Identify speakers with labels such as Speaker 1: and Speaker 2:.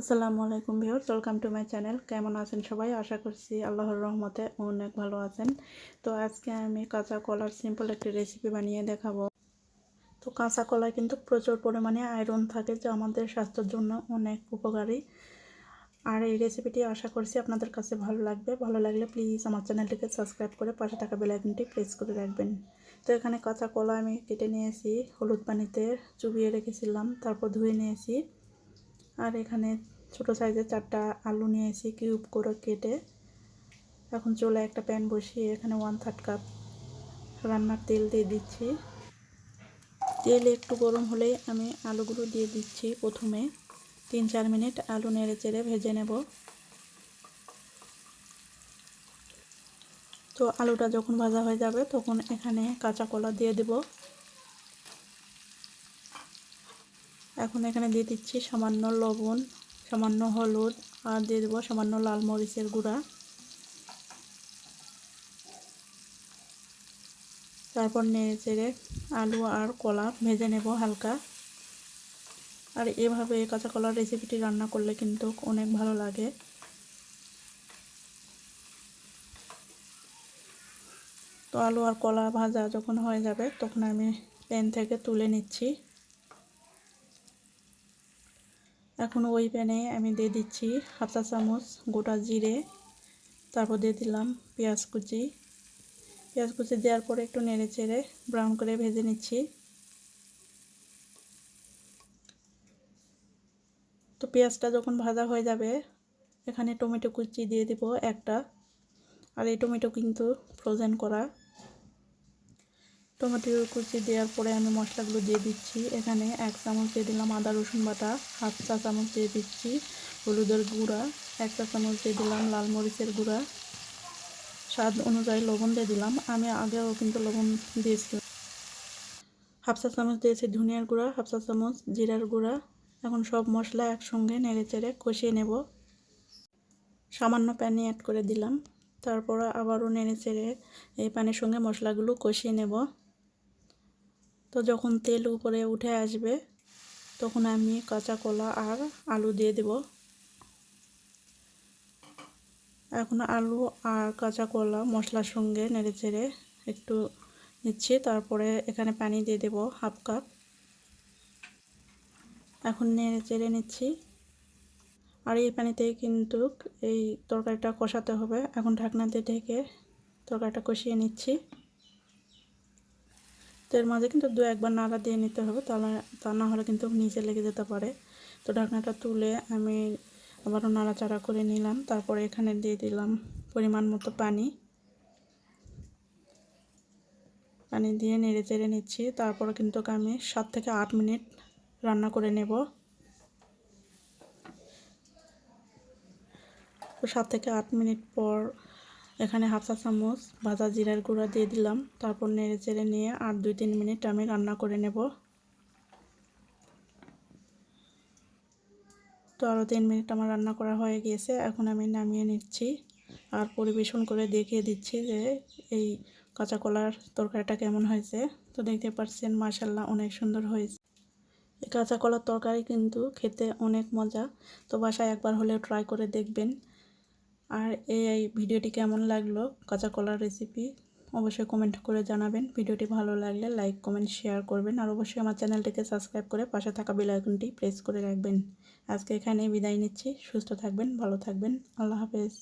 Speaker 1: আসসালামু আলাইকুম viewers, welcome to my channel. কেমন আছেন সবাই? আশা করছি আল্লাহর রহমতে অনেক ভালো আছেন। তো আজকে আমি কাঁচা কলার সিম্পল একটি রেসিপি বানিয়ে দেখাবো। তো কাঁচা কলায় কিন্তু প্রচুর পরিমাণে আয়রন থাকে, যা আমাদের স্বাস্থ্যের জন্য অনেক উপকারী। আর এই রেসিপিটি আশা করছি আপনাদের কাছে ভালো লাগবে। ভালো লাগলে প্লিজ আমার চ্যানেলটিকে সাবস্ক্রাইব করে পাশে থাকা বেলাইকনটি প্রেস করে রাখবেন। তো এখানে কাঁচা কলা আমি কেটে নিয়েছি, হলুদ পানিতে চুবিয়ে রেখেছিলাম, তারপর ধুয়ে নিয়েছি। আর এখানে ছোট সাইজের চারটা আলু নিয়েছি কিউব করে কেটে এখন চলে একটা প্যান বসিয়ে এখানে ওয়ান থার্ড কাপ রান্নার তেল দিয়ে দিচ্ছি। তেল একটু গরম হলেই আমি আলুগুলো দিয়ে দিচ্ছি প্রথমে। তিন চার মিনিট আলু নেড়ে চেড়ে ভেজে নেব। তো আলুটা যখন ভাজা হয়ে যাবে তখন এখানে কাঁচা কলা দিয়ে দেবো। এখন এখানে দিয়ে দিচ্ছি সামান্য লবণ, সামান্য হলুদ, আর দিয়ে দেবো সামান্য লাল মরিচের গুঁড়া। তারপর নেড়ে চেড়ে আলু আর কলা ভেজে নেব হালকা। আর এভাবে কাঁচা কলার রেসিপিটি রান্না করলে কিন্তু অনেক ভালো লাগে। তো আলু আর কলা ভাজা যখন হয়ে যাবে, তখন আমি প্যান থেকে তুলে নিচ্ছি। এখন ওই প্যানে আমি দিয়ে দিচ্ছি হাফ চামচ গোটা জিরে, তারপর দিয়ে দিলাম পেঁয়াজ কুচি। পেঁয়াজ কুচি দেওয়ার পরে একটু নেড়ে চেড়ে ব্রাউন করে ভেজে নিচ্ছি। তো পেঁয়াজটা যখন ভাজা হয়ে যাবে, এখানে টমেটো কুচি দিয়ে দিব একটা। আর এই টমেটো কিন্তু ফ্রোজেন করা। টমেটো কুচি দেওয়ার পরে আমি মশলাগুলো দিয়ে দিচ্ছি। এখানে এক চামচ দিয়ে দিলাম আদা, রসুন বাটা, হাফ চা চামচ দিয়ে দিচ্ছি হলুদের গুঁড়া, এক চা চামচ দিয়ে দিলাম লাল মরিচের গুঁড়া। স্বাদ অনুযায়ী লবণ দিয়ে দিলাম। আমি আগেও কিন্তু লবণ দিয়েছিলাম। হাফ চা চামচ দিয়েছি ধনিয়ার গুঁড়া, হাফ চা চামচ জিরার গুঁড়া। এখন সব মশলা একসঙ্গে নেড়ে চেড়ে কষিয়ে নেব। সামান্য পানি অ্যাড করে দিলাম। তারপর আবারও নেড়ে চেড়ে এই পানির সঙ্গে মশলাগুলো কষিয়ে নেব। তো যখন তেল উপরে উঠে আসবে, তখন আমি কাঁচা কলা আর আলু দিয়ে দেব। এখন আলু আর কাঁচা কলা মশলার সঙ্গে নেড়ে চেড়ে একটু নিচ্ছি, তারপরে এখানে পানি দিয়ে দেব হাফ কাপ। এখন নেড়ে চেড়ে নিচ্ছি। আর এই পানিতে কিন্তু এই তরকারিটা কষাতে হবে। এখন ঢাকনাতে ঢেকে তরকারিটা কষিয়ে নিচ্ছি। তো এর মাঝে কিন্তু দু একবার নাড়া দিয়ে নিতে হবে, তাহলে তা না হলে কিন্তু নিচে লেগে যেতে পারে। তো ঢাকনাটা তুলে আমি আবারও নাড়াচাড়া করে নিলাম, তারপরে এখানে দিয়ে দিলাম পরিমাণ মতো পানি। পানি দিয়ে নেড়ে চেড়ে নিচ্ছি, তারপরে কিন্তু আমি সাত থেকে আট মিনিট রান্না করে নেব। তো সাত থেকে আট মিনিট পর এখানে হাফ চা চামচ ভাজা জিরার গুঁড়া দিয়ে দিলাম। তারপর নেড়ে চেড়ে নিয়ে আর দুই তিন মিনিট আমি রান্না করে নেব। তো আরও তিন মিনিট আমার রান্না করা হয়ে গিয়েছে। এখন আমি নামিয়ে নিচ্ছি। আর পরিবেশন করে দেখিয়ে দিচ্ছি যে এই কাঁচা কলার তরকারিটা কেমন হয়েছে। তো দেখতে পাচ্ছেন মাসাল্লাহ অনেক সুন্দর হয়েছে। কাঁচা কলার তরকারি কিন্তু খেতে অনেক মজা। তো বাসায় একবার হলেও ট্রাই করে দেখবেন। আর এই ভিডিওটি কেমন লাগল কাঁচা কলার রেসিপি অবশ্যই কমেন্ট করে জানাবেন। ভিডিওটি ভালো লাগলে লাইক কমেন্ট শেয়ার করবেন। আর অবশ্যই আমার চ্যানেলটিকে সাবস্ক্রাইব করে পাশে থাকা আইকনটি প্রেস করে রাখবেন। আজকে এখানে বিদায় নিচ্ছি। সুস্থ থাকবেন, ভালো থাকবেন। আল্লাহ হাফেজ।